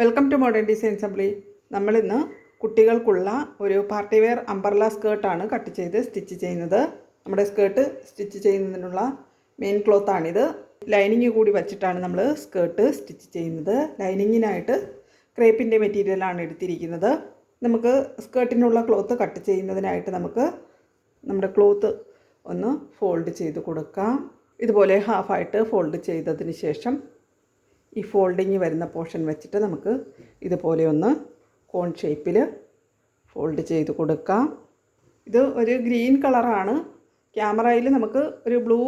Welcome to modern design assembly നമ്മളിന്ന് കുട്ടികൾക്കുള്ള ഒരു പാർട്ടി വെയർ അംബർല സ്കേർട്ടാണ് കട്ട് ചെയ്ത് സ്റ്റിച്ച് ചെയ്യുന്നത്. നമ്മുടെ സ്കേർട്ട് സ്റ്റിച്ച് ചെയ്യുന്നതിനുള്ള മെയിൻ ക്ലോത്താണിത് ലൈനിങ് കൂടി വച്ചിട്ടാണ് നമ്മൾ സ്കേർട്ട് സ്റ്റിച്ച് ചെയ്യുന്നത്. ലൈനിങ്ങിനായിട്ട് ക്രേപ്പിന്റെ മെറ്റീരിയലാണ് എടുത്തിരിക്കുന്നത്. നമുക്ക് സ്കേർട്ടിനുള്ള ക്ലോത്ത് കട്ട് ചെയ്യുന്നതിനായിട്ട് നമുക്ക് നമ്മുടെ ക്ലോത്ത് ഒന്ന് ഫോൾഡ് ചെയ്ത് കൊടുക്കാം. ഇതുപോലെ ഹാഫായിട്ട് ഫോൾഡ് ചെയ്തതിന് ശേഷം ഈ ഫോൾഡിങ് വരുന്ന പോർഷൻ വെച്ചിട്ട് നമുക്ക് ഇതുപോലെ ഒന്ന് കോൺ ഷേപ്പിൽ ഫോൾഡ് ചെയ്ത് കൊടുക്കാം. ഇത് ഒരു ഗ്രീൻ കളറാണ്. ക്യാമറയിൽ നമുക്ക് ഒരു ബ്ലൂ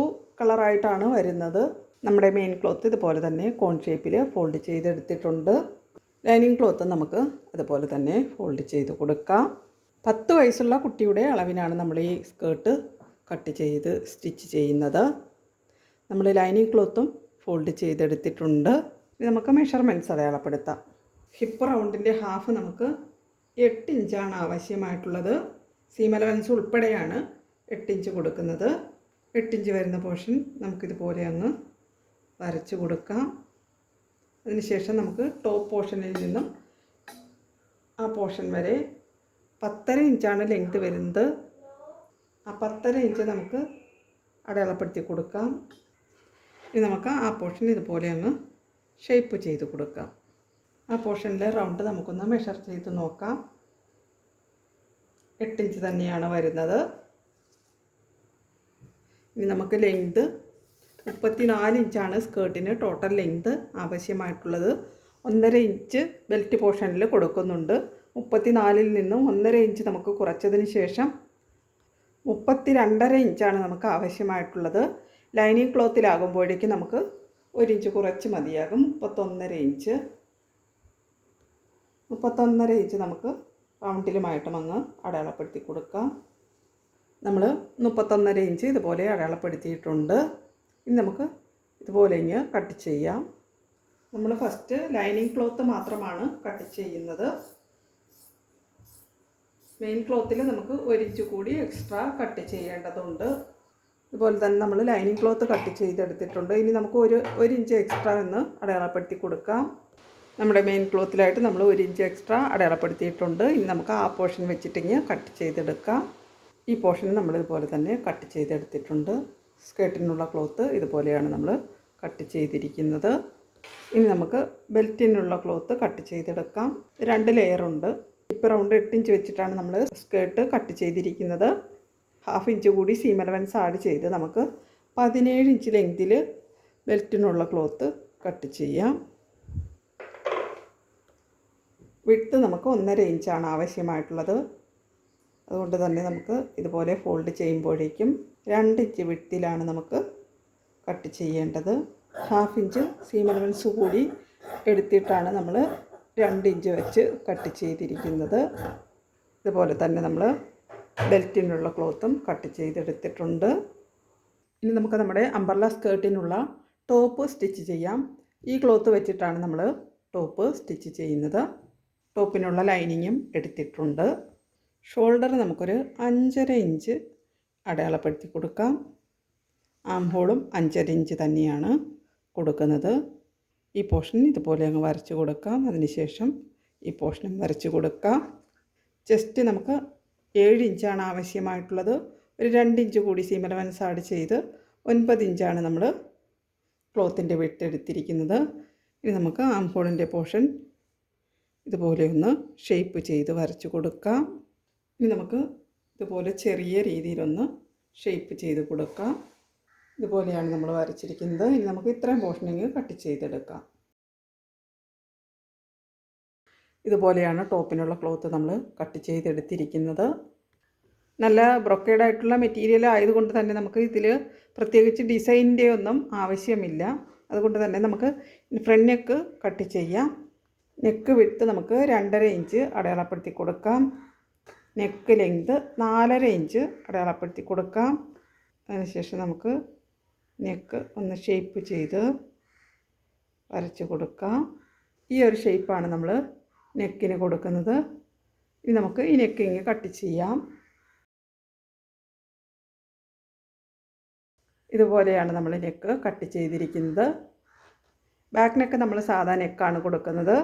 കളറായിട്ടാണ് വരുന്നത്. നമ്മുടെ മെയിൻ ക്ലോത്ത് ഇതുപോലെ തന്നെ കോൺ ഷേപ്പിൽ ഫോൾഡ് ചെയ്തെടുത്തിട്ടുണ്ട്. ലൈനിങ് ക്ലോത്ത് നമുക്ക് അതുപോലെ തന്നെ ഫോൾഡ് ചെയ്ത് കൊടുക്കാം. പത്ത് വയസ്സുള്ള കുട്ടിയുടെ അളവിനാണ് നമ്മൾ ഈ സ്കേർട്ട് കട്ട് ചെയ്ത് സ്റ്റിച്ച് ചെയ്യുന്നത്. നമ്മൾ ലൈനിങ് ക്ലോത്തും ഫോൾഡ് ചെയ്തെടുത്തിട്ടുണ്ട്. ഇനി നമുക്ക് മെഷർമെന്റ്സ് അടയാളപ്പെടുത്താം. ഹിപ്പ് റൗണ്ടിന്റെ ഹാഫ് നമുക്ക് എട്ട് ഇഞ്ചാണ് ആവശ്യമായിട്ടുള്ളത്. സീം അലവൻസ് ഉൾപ്പെടെയാണ് എട്ട് ഇഞ്ച് കൊടുക്കുന്നത്. എട്ട് ഇഞ്ച് വരുന്ന പോർഷൻ നമുക്കിതുപോലെ അങ്ങ് വരച്ച് കൊടുക്കാം. അതിനുശേഷം നമുക്ക് ടോപ്പ് പോർഷനിൽ നിന്നും ആ പോർഷൻ വരെ പത്തര ഇഞ്ചാണ് ലെങ്ത് വരുന്നത്. ആ പത്തര ഇഞ്ച് നമുക്ക് അടയാളപ്പെടുത്തി കൊടുക്കാം. ഇനി നമുക്ക് ആ പോർഷൻ ഇതുപോലെ അങ്ങ് ഷേപ്പ് ചെയ്ത് കൊടുക്കാം. ആ പോർഷനിലെ റൗണ്ട് നമുക്കൊന്ന് മെഷർ ചെയ്ത് നോക്കാം. എട്ട് ഇഞ്ച് തന്നെയാണ് വരുന്നത്. ഇനി നമുക്ക് ലെങ്ത് മുപ്പത്തിനാല് ഇഞ്ചാണ് സ്കേർട്ടിന് ടോട്ടൽ ലെങ്ത് ആവശ്യമായിട്ടുള്ളത്. ഒന്നര ഇഞ്ച് ബെൽറ്റ് പോർഷനിൽ കൊടുക്കുന്നുണ്ട്. മുപ്പത്തിനാലിൽ നിന്നും ഒന്നര ഇഞ്ച് നമുക്ക് കുറച്ചതിന് ശേഷം മുപ്പത്തി രണ്ടര ഇഞ്ചാണ് നമുക്ക് ആവശ്യമായിട്ടുള്ളത്. ലൈനിങ് ക്ലോത്തിലാകുമ്പോഴേക്കും നമുക്ക് ഒരു ഇഞ്ച് കുറച്ച് മതിയാകും. മുപ്പത്തൊന്നര ഇഞ്ച്. മുപ്പത്തൊന്നര ഇഞ്ച് നമുക്ക് റൗണ്ടിലുമായിട്ടും അങ്ങ് അടയാളപ്പെടുത്തി കൊടുക്കാം. നമ്മൾ മുപ്പത്തൊന്നര ഇഞ്ച് ഇതുപോലെ അടയാളപ്പെടുത്തിയിട്ടുണ്ട്. ഇനി നമുക്ക് ഇതുപോലെ ഇങ്ങ് കട്ട് ചെയ്യാം. നമ്മൾ ഫസ്റ്റ് ലൈനിങ് ക്ലോത്ത് മാത്രമാണ് കട്ട് ചെയ്യുന്നത്. മെയിൻ ക്ലോത്തിൽ നമുക്ക് ഒരു ഇഞ്ച് കൂടി എക്സ്ട്രാ കട്ട് ചെയ്യേണ്ടതുണ്ട്. ഇതുപോലെ തന്നെ നമ്മൾ ലൈനിങ് ക്ലോത്ത് കട്ട് ചെയ്തെടുത്തിട്ടുണ്ട്. ഇനി നമുക്ക് ഒരു ഒരു ഇഞ്ച് എക്സ്ട്രാ എന്ന് അടയാളപ്പെടുത്തി കൊടുക്കാം. നമ്മുടെ മെയിൻ ക്ലോത്തിലായിട്ട് നമ്മൾ ഒരു ഇഞ്ച് എക്സ്ട്രാ അടയാളപ്പെടുത്തിയിട്ടുണ്ട്. ഇനി നമുക്ക് ആ പോർഷൻ വെച്ചിട്ടിങ്ങ് കട്ട് ചെയ്തെടുക്കാം. ഈ പോർഷൻ നമ്മൾ ഇതുപോലെ തന്നെ കട്ട് ചെയ്തെടുത്തിട്ടുണ്ട്. സ്കേർട്ടിനുള്ള ക്ലോത്ത് ഇതുപോലെയാണ് നമ്മൾ കട്ട് ചെയ്തിരിക്കുന്നത്. ഇനി നമുക്ക് ബെൽറ്റിനുള്ള ക്ലോത്ത് കട്ട് ചെയ്തെടുക്കാം. രണ്ട് ലെയറുണ്ട് ഇപ്പം റൗണ്ട് എട്ട് ഇഞ്ച് വെച്ചിട്ടാണ് നമ്മൾ സ്കേർട്ട് കട്ട് ചെയ്തിരിക്കുന്നത്. ഹാഫ് ഇഞ്ച് കൂടി സീം അലവൻസ് ആഡ് ചെയ്ത് നമുക്ക് പതിനേഴ് ഇഞ്ച് ലെങ്തിൽ ബെൽറ്റിനുള്ള ക്ലോത്ത് കട്ട് ചെയ്യാം. വിട്ട് നമുക്ക് ഒന്നര ഇഞ്ചാണ് ആവശ്യമായിട്ടുള്ളത്. അതുകൊണ്ട് തന്നെ നമുക്ക് ഇതുപോലെ ഫോൾഡ് ചെയ്യുമ്പോഴേക്കും രണ്ട് ഇഞ്ച് വിട്ടിലാണ് നമുക്ക് കട്ട് ചെയ്യേണ്ടത്. ഹാഫ് ഇഞ്ച് സീം അലവൻസ് കൂടി എടുത്തിട്ടാണ് നമ്മൾ രണ്ട് ഇഞ്ച് വെച്ച് കട്ട് ചെയ്തിരിക്കുന്നത്. ഇതുപോലെ തന്നെ നമ്മൾ ബെൽറ്റിനുള്ള ക്ലോത്തും കട്ട് ചെയ്തെടുത്തിട്ടുണ്ട്. ഇനി നമുക്ക് നമ്മുടെ അമ്പർല സ്കേർട്ടിനുള്ള ടോപ്പ് സ്റ്റിച്ച് ചെയ്യാം. ഈ ക്ലോത്ത് വെച്ചിട്ടാണ് നമ്മൾ ടോപ്പ് സ്റ്റിച്ച് ചെയ്യുന്നത്. ടോപ്പിനുള്ള ലൈനിങ്ങും എടുത്തിട്ടുണ്ട്. ഷോൾഡർ നമുക്കൊരു അഞ്ചര ഇഞ്ച് അടയാളപ്പെടുത്തി കൊടുക്കാം. ആം ഹോളും അഞ്ചര ഇഞ്ച് തന്നെയാണ് കൊടുക്കുന്നത്. ഈ പോർഷൻ ഇതുപോലെ അങ്ങ് വരച്ച് കൊടുക്കാം. അതിനുശേഷം ഈ പോർഷനും വരച്ച് കൊടുക്കാം. ചെസ്റ്റ് നമുക്ക് ഏഴ് ഇഞ്ചാണ് ആവശ്യമായിട്ടുള്ളത്. ഒരു രണ്ട് ഇഞ്ച് കൂടി സീമലവൻസ് ആഡ് ചെയ്ത് ഒൻപത് ഇഞ്ചാണ് നമ്മൾ ക്ലോത്തിന്റെ എടുത്തിരിക്കുന്നത്. ഇനി നമുക്ക് ആം ഹോളിന്റെ പോർഷൻ ഇതുപോലെ ഒന്ന് ഷേപ്പ് ചെയ്ത് വരച്ച് കൊടുക്കാം. ഇനി നമുക്ക് ഇതുപോലെ ചെറിയ രീതിയിലൊന്ന് ഷേപ്പ് ചെയ്ത് കൊടുക്കാം. ഇതുപോലെയാണ് നമ്മൾ വരച്ചിരിക്കുന്നത്. ഇനി നമുക്ക് ഇത്രയും പോർഷനെങ്കിൽ കട്ട് ചെയ്തെടുക്കാം. ഇതുപോലെയാണ് ടോപ്പിനുള്ള ക്ലോത്ത് നമ്മൾ കട്ട് ചെയ്തെടുത്തിരിക്കുന്നത്. നല്ല ബ്രൊക്കേഡായിട്ടുള്ള മെറ്റീരിയൽ ആയതുകൊണ്ട് തന്നെ നമുക്ക് ഇതിൽ പ്രത്യേകിച്ച് ഡിസൈനിന്റെ ഒന്നും ആവശ്യമില്ല. അതുകൊണ്ട് തന്നെ നമുക്ക് ഫ്രണ്ട് നെക്ക് കട്ട് ചെയ്യാം. നെക്ക് വിട്ട് നമുക്ക് രണ്ടര ഇഞ്ച് അടയാളപ്പെടുത്തി കൊടുക്കാം. നെക്ക് ലെങ്ത് നാലര ഇഞ്ച് അടയാളപ്പെടുത്തി കൊടുക്കാം. അതിനുശേഷം നമുക്ക് നെക്ക് ഒന്ന് ഷേപ്പ് ചെയ്ത് വരച്ച് കൊടുക്കാം. ഈ ഒരു ഷേപ്പാണ് നമ്മൾ നെക്കിന് കൊടുക്കുന്നത്. ഇനി നമുക്ക് ഈ നെക്ക് ഇങ്ങ് കട്ട് ചെയ്യാം. ഇതുപോലെയാണ് നമ്മൾ നെക്ക് കട്ട് ചെയ്തിരിക്കുന്നത്. ബാക്ക് നെക്ക് നമ്മൾ സാധാ നെക്കാണ് കൊടുക്കുന്നത്.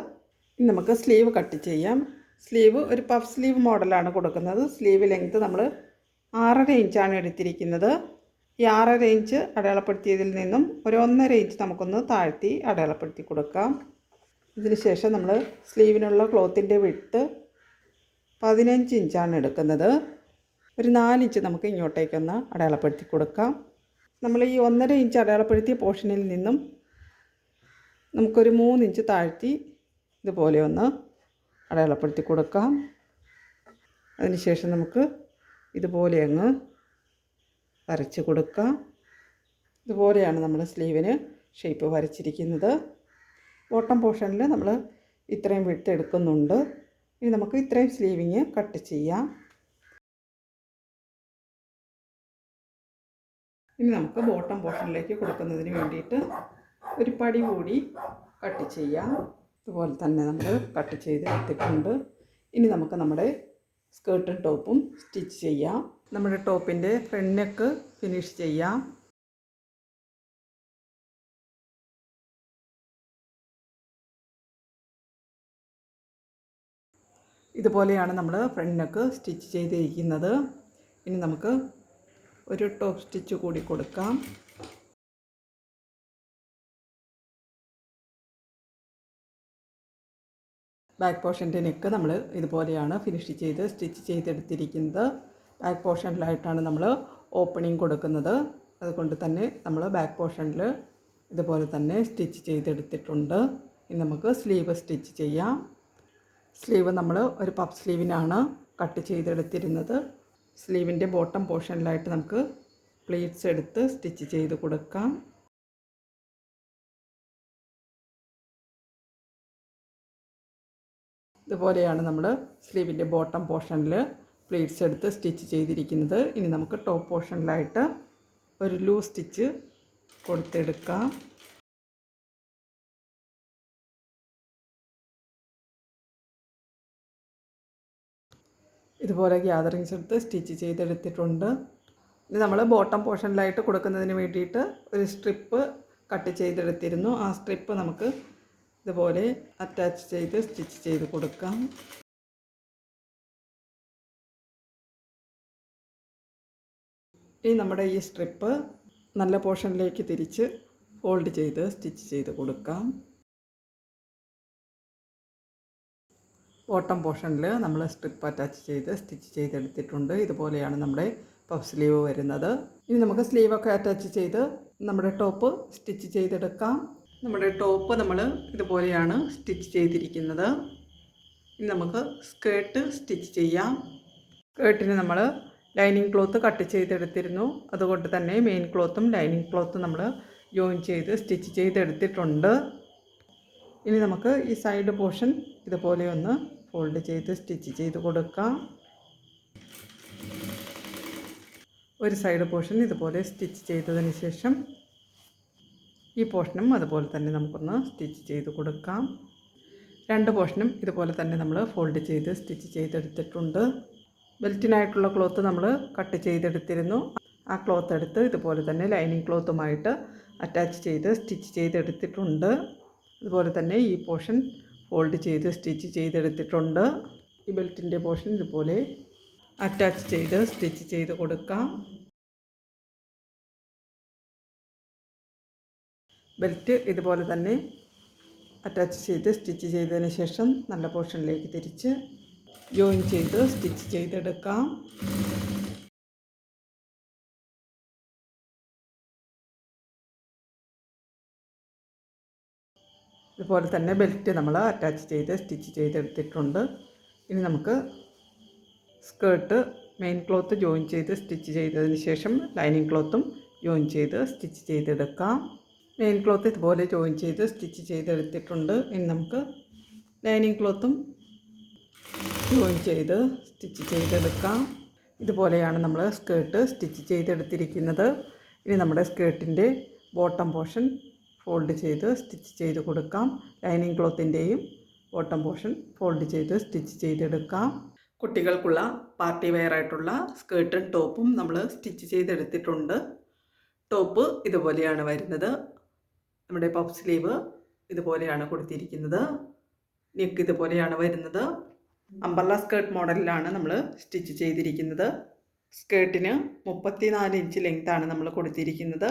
ഇനി നമുക്ക് സ്ലീവ് കട്ട് ചെയ്യാം. സ്ലീവ് ഒരു പഫ് സ്ലീവ് മോഡലാണ് കൊടുക്കുന്നത്. സ്ലീവ് ലെങ്ത്ത് നമ്മൾ ആറര ഇഞ്ചാണ് എടുത്തിരിക്കുന്നത്. ഈ ആറര ഇഞ്ച് അടയാളപ്പെടുത്തിയതിൽ നിന്നും ഒരു ഒന്നര ഇഞ്ച് നമുക്കൊന്ന് താഴ്ത്തി അടയാളപ്പെടുത്തി കൊടുക്കാം. ഇതിന് ശേഷം നമ്മൾ സ്ലീവിനുള്ള ക്ലോത്തിന്റെ വിട്ട് പതിനഞ്ച് ഇഞ്ചാണ് എടുക്കുന്നത്. ഒരു നാലിഞ്ച് നമുക്ക് ഇങ്ങോട്ടേക്കൊന്ന് അടയാളപ്പെടുത്തി കൊടുക്കാം. നമ്മൾ ഈ ഒന്നര ഇഞ്ച് അടയാളപ്പെടുത്തിയ പോർഷനിൽ നിന്നും നമുക്കൊരു മൂന്നിഞ്ച് താഴ്ത്തി ഇതുപോലെ ഒന്ന് അടയാളപ്പെടുത്തി കൊടുക്കാം. അതിനുശേഷം നമുക്ക് ഇതുപോലെ അങ്ങ് വരച്ച് കൊടുക്കാം. ഇതുപോലെയാണ് നമ്മൾ സ്ലീവിന് ഷേപ്പ് വരച്ചിരിക്കുന്നത്. ബോട്ടം പോർഷനിൽ നമ്മൾ ഇത്രയും വിട്ട് എടുക്കുന്നുണ്ട്. ഇനി നമുക്ക് ഇത്രയും സ്ലീവിങ് കട്ട് ചെയ്യാം. ഇനി നമുക്ക് ബോട്ടം പോർഷനിലേക്ക് കൊടുക്കുന്നതിന് വേണ്ടിയിട്ട് ഒരു പടി കൂടി കട്ട് ചെയ്യാം. ഇതുപോലെ തന്നെ നമ്മൾ കട്ട് ചെയ്ത് എടുത്തിട്ടുണ്ട്. ഇനി നമുക്ക് നമ്മുടെ സ്കേർട്ടും ടോപ്പും സ്റ്റിച്ച് ചെയ്യാം. നമ്മുടെ ടോപ്പിന്റെ ഫ്രണ്ട് നെക്ക് ഫിനിഷ് ചെയ്യാം. ഇതുപോലെയാണ് നമ്മൾ ഫ്രണ്ട് നെക്ക് സ്റ്റിച്ച് ചെയ്തിരിക്കുന്നത്. ഇനി നമുക്ക് ഒരു ടോപ്പ് സ്റ്റിച്ച് കൂടി കൊടുക്കാം. ബാക്ക് പോർഷന്റെ നെക്ക് നമ്മൾ ഇതുപോലെയാണ് ഫിനിഷ് ചെയ്ത് സ്റ്റിച്ച് ചെയ്തെടുത്തിരിക്കുന്നത്. ബാക്ക് പോർഷനിലായിട്ടാണ് നമ്മൾ ഓപ്പണിംഗ് കൊടുക്കുന്നത്. അതുകൊണ്ട് തന്നെ നമ്മൾ ബാക്ക് പോർഷനിൽ ഇതുപോലെ തന്നെ സ്റ്റിച്ച് ചെയ്തെടുത്തിട്ടുണ്ട്. ഇനി നമുക്ക് സ്ലീവ് സ്റ്റിച്ച് ചെയ്യാം. സ്ലീവ് നമ്മൾ ഒരു പഫ് സ്ലീവിനാണ് കട്ട് ചെയ്തെടുത്തിരുന്നത്. സ്ലീവിന്റെ ബോട്ടം പോർഷനിലായിട്ട് നമുക്ക് പ്ലീറ്റ്സ് എടുത്ത് സ്റ്റിച്ച് ചെയ്ത് കൊടുക്കാം. ഇതുപോലെയാണ് നമ്മൾ സ്ലീവിന്റെ ബോട്ടം പോർഷനിൽ പ്ലീറ്റ്സ് എടുത്ത് സ്റ്റിച്ച് ചെയ്തിരിക്കുന്നത്. ഇനി നമുക്ക് ടോപ്പ് പോർഷനിലായിട്ട് ഒരു ലൂസ് സ്റ്റിച്ച് കൊടുത്തെടുക്കാം. ഇതുപോലെ ഗ്യാതറിങ്സ് എടുത്ത് സ്റ്റിച്ച് ചെയ്തെടുത്തിട്ടുണ്ട്. ഇനി നമ്മൾ ബോട്ടം പോർഷനിലായിട്ട് കൊടുക്കുന്നതിന് വേണ്ടിയിട്ട് ഒരു സ്ട്രിപ്പ് കട്ട് ചെയ്തെടുത്തിരുന്നു. ആ സ്ട്രിപ്പ് നമുക്ക് ഇതുപോലെ അറ്റാച്ച് ചെയ്ത് സ്റ്റിച്ച് ചെയ്ത് കൊടുക്കാം. ഈ നമ്മുടെ ഈ സ്ട്രിപ്പ് നല്ല പോർഷനിലേക്ക് തിരിച്ച് ഫോൾഡ് ചെയ്ത് സ്റ്റിച്ച് ചെയ്ത് കൊടുക്കാം. ബോട്ടം പോർഷനിൽ നമ്മൾ സ്ട്രിപ്പ് അറ്റാച്ച് ചെയ്ത് സ്റ്റിച്ച് ചെയ്തെടുത്തിട്ടുണ്ട്. ഇതുപോലെയാണ് നമ്മുടെ പഫ് സ്ലീവ് വരുന്നത്. ഇനി നമുക്ക് സ്ലീവൊക്കെ അറ്റാച്ച് ചെയ്ത് നമ്മുടെ ടോപ്പ് സ്റ്റിച്ച് ചെയ്തെടുക്കാം. നമ്മുടെ ടോപ്പ് നമ്മൾ ഇതുപോലെയാണ് സ്റ്റിച്ച് ചെയ്തിരിക്കുന്നത്. ഇനി നമുക്ക് സ്കേർട്ട് സ്റ്റിച്ച് ചെയ്യാം. സ്കേർട്ടിന് നമ്മൾ ലൈനിങ് ക്ലോത്ത് കട്ട് ചെയ്തെടുത്തിരുന്നു. അതുകൊണ്ട് തന്നെ മെയിൻ ക്ലോത്തും ലൈനിങ് ക്ലോത്തും നമ്മൾ ജോയിൻ ചെയ്ത് സ്റ്റിച്ച് ചെയ്തെടുത്തിട്ടുണ്ട്. ഇനി നമുക്ക് ഈ സൈഡ് പോർഷൻ ഇതുപോലെ ഒന്ന് ഫോൾഡ് ചെയ്ത് സ്റ്റിച്ച് ചെയ്ത് കൊടുക്കാം. ഒരു സൈഡ് പോർഷൻ ഇതുപോലെ സ്റ്റിച്ച് ചെയ്തതിന് ശേഷം ഈ പോർഷനും അതുപോലെ തന്നെ നമുക്കൊന്ന് സ്റ്റിച്ച് ചെയ്ത് കൊടുക്കാം. രണ്ട് പോർഷനും ഇതുപോലെ തന്നെ നമ്മൾ ഫോൾഡ് ചെയ്ത് സ്റ്റിച്ച് ചെയ്തെടുത്തിട്ടുണ്ട്. ബെൽറ്റിനായിട്ടുള്ള ക്ലോത്ത് നമ്മൾ കട്ട് ചെയ്തെടുത്തിരുന്നു. ആ ക്ലോത്ത് എടുത്ത് ഇതുപോലെ തന്നെ ലൈനിങ് ക്ലോത്തുമായിട്ട് അറ്റാച്ച് ചെയ്ത് സ്റ്റിച്ച് ചെയ്തെടുത്തിട്ടുണ്ട്. അതുപോലെ തന്നെ ഈ പോർഷൻ ഫോൾഡ് ചെയ്ത് സ്റ്റിച്ച് ചെയ്തെടുത്തിട്ടുണ്ട്. ഈ ബെൽറ്റിന്റെ പോർഷൻ ഇതുപോലെ അറ്റാച്ച് ചെയ്ത് സ്റ്റിച്ച് ചെയ്ത് കൊടുക്കാം. ബെൽറ്റ് ഇതുപോലെ തന്നെ അറ്റാച്ച് ചെയ്ത് സ്റ്റിച്ച് ചെയ്തതിന് ശേഷം നല്ല പോർഷനിലേക്ക് തിരിച്ച് ജോയിൻ ചെയ്ത് സ്റ്റിച്ച് ചെയ്തെടുക്കാം. ഇതുപോലെ തന്നെ ബെൽറ്റ് നമ്മൾ അറ്റാച്ച് ചെയ്ത് സ്റ്റിച്ച് ചെയ്തെടുത്തിട്ടുണ്ട്. ഇനി നമുക്ക് സ്കേർട്ട് മെയിൻ ക്ലോത്ത് ജോയിൻ ചെയ്ത് സ്റ്റിച്ച് ചെയ്തതിന് ശേഷം ലൈനിങ് ക്ലോത്തും ജോയിൻ ചെയ്ത് സ്റ്റിച്ച് ചെയ്തെടുക്കാം. മെയിൻ ക്ലോത്ത് ഇതുപോലെ ജോയിൻ ചെയ്ത് സ്റ്റിച്ച് ചെയ്തെടുത്തിട്ടുണ്ട്. ഇനി നമുക്ക് ലൈനിങ് ക്ലോത്തും ജോയിൻ ചെയ്ത് സ്റ്റിച്ച് ചെയ്തെടുക്കാം. ഇതുപോലെയാണ് നമ്മൾ സ്കേർട്ട് സ്റ്റിച്ച് ചെയ്തെടുത്തിരിക്കുന്നത്. ഇനി നമ്മുടെ സ്കേർട്ടിന്റെ ബോട്ടം പോർഷൻ ഫോൾഡ് ചെയ്ത് സ്റ്റിച്ച് ചെയ്ത് കൊടുക്കാം. ലൈനിങ് ക്ലോത്തിന്റെയും ബോട്ടം പോർഷൻ ഫോൾഡ് ചെയ്ത് സ്റ്റിച്ച് ചെയ്തെടുക്കാം. കുട്ടികൾക്കുള്ള പാർട്ടി വെയർ ആയിട്ടുള്ള സ്കേർട്ടും ടോപ്പും നമ്മൾ സ്റ്റിച്ച് ചെയ്തെടുത്തിട്ടുണ്ട്. ടോപ്പ് ഇതുപോലെയാണ് വരുന്നത്. നമ്മുടെ പഫ് സ്ലീവ് ഇതുപോലെയാണ് കൊടുത്തിരിക്കുന്നത്. നെക്ക് ഇതുപോലെയാണ് വരുന്നത്. അമ്പർല സ്കേർട്ട് മോഡലിലാണ് നമ്മൾ സ്റ്റിച്ച് ചെയ്തിരിക്കുന്നത്. സ്കേർട്ടിന് മുപ്പത്തിനാല് ഇഞ്ച് ലെങ്ത്താണ് നമ്മൾ കൊടുത്തിരിക്കുന്നത്.